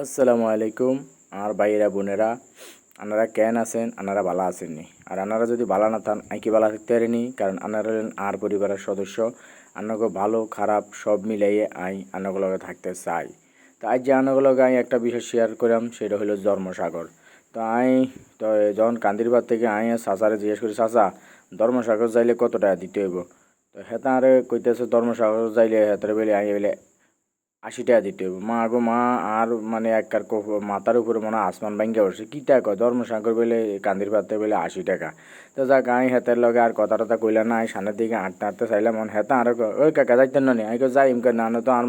আসসালামু আলাইকুম। আমার ভাইয়েরা, বোনেরা, আনারা কেন আছেন, আনারা ভালো আছেননি? আর আনারা যদি ভালো না থান, আমি কি ভালো থাকতে পারিনি? কারণ আপনারা হলেন আর পরিবারের সদস্য। আপনাকে ভালো, খারাপ, সব মিলাইয়ে আই আন্নাগুলোকে থাকতে চাই। তো আজ যে আন্নাগুলোকে আমি একটা বিষয় শেয়ার করলাম সেটা হলো ধর্মসাগর। তো আমি, তো যখন কান্দিরবার থেকে আই চাচারে জিজ্ঞেস করি, চাচা, ধর্মসাগর যাইলে কত টাকা দিতে হইব? তো হেতা আরে কইতেছে, ধর্মসাগর যাইলে হেতারে বেলে আই বেলে আশি টাকা দিতে হবে মা গো, মা, আর মানে একবার মাথার উপরে মনে আসমান ভাঙ্গে বসে কী টাকা ধর্মসাগর বেলে কান্দির পাতে বেলে আশি টাকা। তো যাক আমি হেতের লগে আর কথা টথা কইলা না আমি সামনের দিকে হাঁটতে হাঁটতে চাইলাম, মন হেতা আর ওই কাকা যাইতেন না আমি যাই ইমকে না তো আর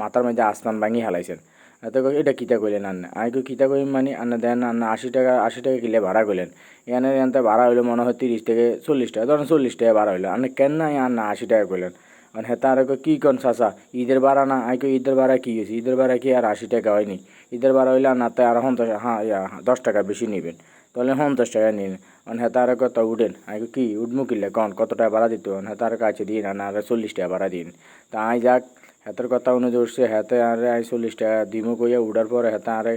মাথার মধ্যে আসমান ভাঙি হালাইছেন। এত এটা কিতা কইলেন আন্না? আমি কই কিতা কই মানে আন্না দেন, আন্না আশি টাকা আশি টাকা কিলে ভাড়া কইলেন। এখানে এনতে ভাড়া হইল মনে হয় তিরিশ থেকে চল্লিশ টাকা, ধরেন চল্লিশ টাকা ভাড়া হইল। আপনি কেন না আশি টাকা কইলেন? মানে হেতা আর কি কন চাচা? ঈদের বাড়া না, আই ঈদের বাড়া কি হয়েছে ঈদের বাড়া কি আর আশি টাকা হয়নি। ঈদের বাড়া হইলে না নাতে আর হন্তস হ্যাঁ দশ টাকা বেশি নেবেন। তাহলে হন্তস টাকা নিন। মানে হেতা আর কত উঠেন? আই কি, উঠমু কিনলে কন? কত টাকা ভাড়া দিত? হ্যাঁ তার কাছে দিন আর আর চল্লিশ টাকা ভাড়া দিন। তা আই যাক হেতার কথা অনুযায়ী উঠছে হেতে আর আই চল্লিশ টাকা দিমু কইয়া উঠার পরে হেতা আরে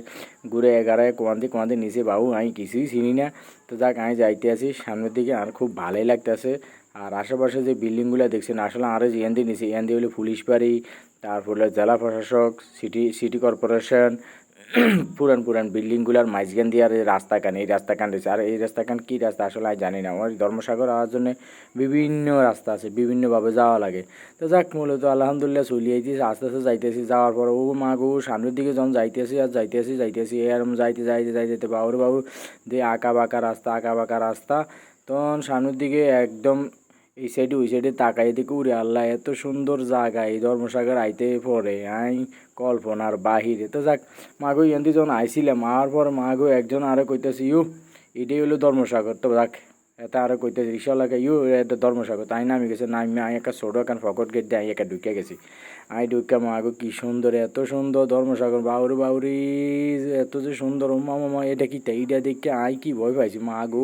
ঘুরে এগারায় কোয়ান্দি কোয়ান্দি নিচে বাবু আমি কিছুই চিনি না। তো যাক আমি যাইতে আছি, সামনের দিকে আর খুব ভালোই লাগতেছে। আর আশেপাশে যে বিল্ডিংগুলো দেখছেন, আসলে আরও যে এনদি নিচে এনদি হলো পুলিশ বাড়ি, তারপরে জেলা প্রশাসক, সিটি সিটি কর্পোরেশন, পুরান পুরান বিল্ডিংগুলার মাঝখান দিয়ে আর এই রাস্তা কান এই রাস্তা কান রয়েছে। আর এই রাস্তা কান কী রাস্তা আসলে আমি জানি না। আমার ধর্মসাগর আওয়ার জন্য বিভিন্ন রাস্তা আছে, বিভিন্নভাবে যাওয়া লাগে। তো যাক, মূলত আলহামদুলিল্লাহ চলি আইতেছি আস্তে আস্তে যাইতেছি। যাওয়ার পর, ও মা গো, সামনের দিকে যখন যাইতেছি আর যাইতেছি যাইতেছি, এরম যাইতে যাইতে যাইতে বাবুর বাবু দিয়ে আঁকা বাঁকা রাস্তা, আঁকা বাঁকা রাস্তা, তখন সামনের দিকে একদম এই সাইডে ওই সাইডে তাকাই দেখি উড়ে আল্লাহ, এত সুন্দর জায়গা, এই ধর্মসাগর আইতে পরে, আই, কল্পনার বাহিরে। তো যাক, মাগো ইয়ান্তি যখন আইছিলাম, আর পর মাগো একজন আরও কইতেছি, ইউ, এটাই হলো ধর্মসাগর। তো যাক এটা আরও কইতেছি রিক্সাওয়ালাকে ইউ এটা ধর্মসাগর। তাই নামি গেছে না আমি আমি একটা ছোটো এখান ফকট গেট দিয়ে আমি একা ঢুকে গেছি। আই ঢুকে মা মাগো কি সুন্দর, এত সুন্দর ধর্মসাগর। বাউরি বাউরি, এত যে সুন্দর। মা মামা এটা কি এইটা দেখে আই কি ভয় পাইছি? মাগো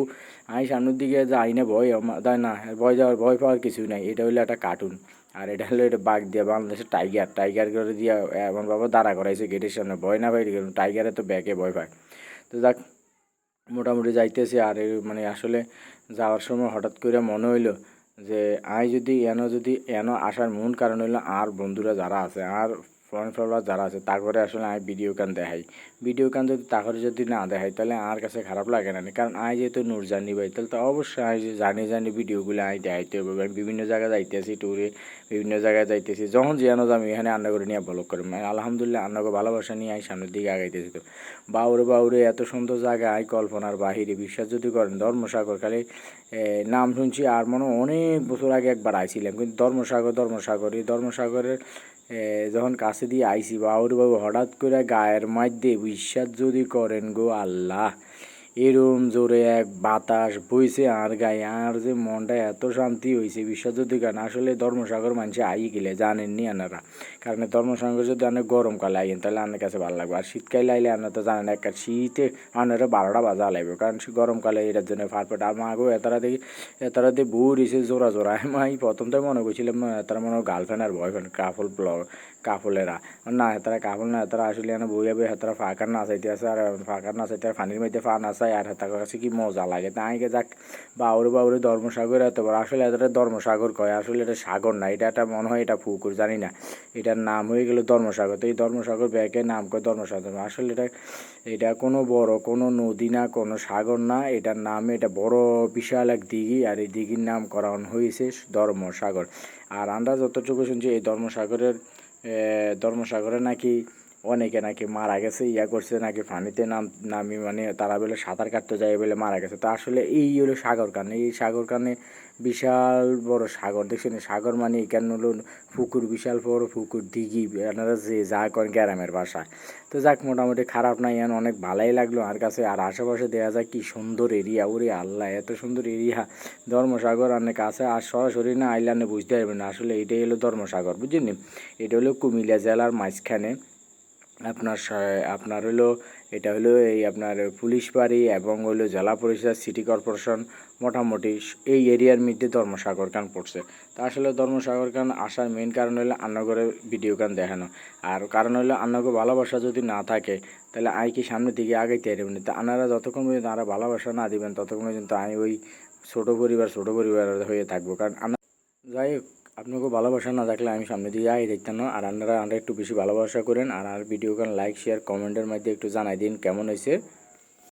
আমি সামনের দিকে যাই না, ভয় তাই না, ভয় যাওয়ার, ভয় পাওয়ার কিছু নাই। এটা হলো একটা কার্টুন আর এটা হলো এটা বাঘ দিয়ে বাংলাদেশের টাইগার টাইগার করে দিয়ে এমন বাবা দাঁড়া করাইছে গেটের সামনে। ভয় না পাই টাইগারে তো ব্যাকে ভয় পায়। তো যাক, মোটামুটি যাইতেছে। আর মানে আসলে যাওয়ার সময় হঠাৎ করে মনে হইল যে, আই যদি এনো যদি এন আসার মূল কারণ হইল আর বন্ধুরা যারা আছে, আর ফ্রেন্ড ফলোয়ার যারা আছে তারপরে আসলে আমি ভিডিও গান দেখাই। ভিডিও গান যদি তারপরে যদি না দেখাই, তাহলে আমার কাছে খারাপ লাগে না। কারণ আমি যেহেতু নূর জানি ভাই, তাহলে তো অবশ্যই আমি যে জানি জানি ভিডিওগুলো আমি দেখাইতে হবে। আমি বিভিন্ন জায়গায় যাইতেছি ট্যুরে বিভিন্ন জায়গায় যাইতেছি। যখন যেন আমি এখানে রান্না করে নিয়ে ব্লগ করি মানে আলহামদুলিল্লাহ রান্নাকে ভালোবাসা নিয়ে আমি সামনের দিকে আগাইতেছি তো। বাউরে বাউরে এত সুন্দর জায়গা আই কল্পনার বাহিরে বিশ্বাস যদি করেন, ধর্মসাগর খালি নাম শুনছি আর মনে অনেক বছর আগে একবার আইছিলাম। কিন্তু ধর্মসাগর ধর্মসাগর, এই ধর্মসাগরের যখন কাছে দিয়ে আইসি বাবুর বাবু হঠাৎ করে গায়ের মধ্যে বিশ্বাস যদি করেন গো আল্লাহ। এরম জোরে এক বাতাস বইছে আর গায়ে। আর যে মনটা এত শান্তি হয়েছে বিশ্বাস যদি কেন আসলে ধর্মসাগর মানুষে আই গেলে, জানেননি আনারা কারণ ধর্মসাগর যদি অনেক গরমকালে আইন তাহলে আপনার কাছে ভালো লাগবে। আর শীতকালে আইলে আপনার তো জানেন একটা শীতে আপনারা বারোটা বাজা লাগবে কারণ গরমকালে এটার জন্য ফারফেট আর মাগো এতারা দেখি, এতারা দিয়ে বউ রিসে জোড়া জোড়া আমি প্রথম তো মনে করছিলাম এতারা মনে গার্লফ্রেন্ড আর বয়ফ্রেন্ড কাপল ব্লগ কাপলেরা না হেতারা কাপল না হেতারা আসলে এনে বই যাবে হেতারা ফাঁকার না চাইতে আছে, আর ফাঁকার না চাইতে ফানির মধ্যে ফা না চাই আর হেতার কাছে কি মজা লাগে? তাই আগে যাক, বাউরে বাউরে ধর্মসাগর এত বড়, আসলে এটা ধর্মসাগর কয়? আসলে এটা সাগর না, এটা একটা মনে হয় এটা পুকুর, জানি না। এটার নাম হয়ে গেল ধর্মসাগর, তো এই ধর্মসাগর ব্যাগে নাম করে ধর্মসাগর? আসলে এটা এটা কোনো বড়, কোনো নদী না, কোনো সাগর না, এটার নাম এটা বড় বিশাল এক দিঘি, আর এই দিঘির নাম করা হয়েছে ধর্মসাগর। আর আমরা যতটুকু শুনছি, এই ধর্মসাগরের ধর্মসাগরে নাকি অনেকে নাকি মারা গেছে, ইয়া করছে, নাকি পানিতে নাম, নামি মানে তারা বলে সাঁতার কাটতে যায় বলে মারা গেছে। তা আসলে এই হলো সাগর কানে এই সাগর কানে বিশাল বড় সাগর। দেখছেন, সাগর মানে এখানে হলো পুকুর, বিশাল বড় পুকুর, দিঘি, আপনারা যে যা করেন গ্রামের বাসায় তো যাক, মোটামুটি খারাপ না, ইয়ান অনেক ভালোই লাগল আর কাছে। আর আশেপাশে দেওয়া যায় কি সুন্দর এরিয়া, ওরে আল্লাহ, এত সুন্দর এরিয়া। ধর্মসাগর অনেক আছে, আর সরাসরি না আইল্যান্ডে বুঝতে পারবেন আসলে এটাই হলো ধর্মসাগর বুঝলেন এটা হলো কুমিল্লা জেলার মাঝখানে। আপনার আপনার হলো, এটা হলো এই আপনার পুলিশ বাড়ি এবং হলো জেলা পরিষদ সিটি কর্পোরেশন মোটামুটি এই এরিয়ার মধ্যে ধর্মসাগর খান পড়ছে। তা আসলে ধর্মসাগর খান আসার মেইন কারণ হলো আন্নগরের ভিডিও গান দেখানো। আর কারণ হলো আন্নগর ভালোবাসা যদি না থাকে, তাহলে আই কি সামনের দিকে আগাইতে পারবেন তা আনারা যতক্ষণ পর্যন্ত আরা ভালোবাসা না দিবেন, ততক্ষণ পর্যন্ত আমি ওই ছোটো পরিবার ছোটো পরিবার হয়ে থাকব। কারণ যাই হোক আপনাকে ভালোবাসা না থাকলে আমি সামনে দিয়ে আই দেখতাম না। আর আপনারা আমরা একটু বেশি ভালোবাসা করেন। আর আর ভিডিও লাইক শেয়ার কমেন্টের মধ্যে একটু জানাই দিন কেমন হয়েছে।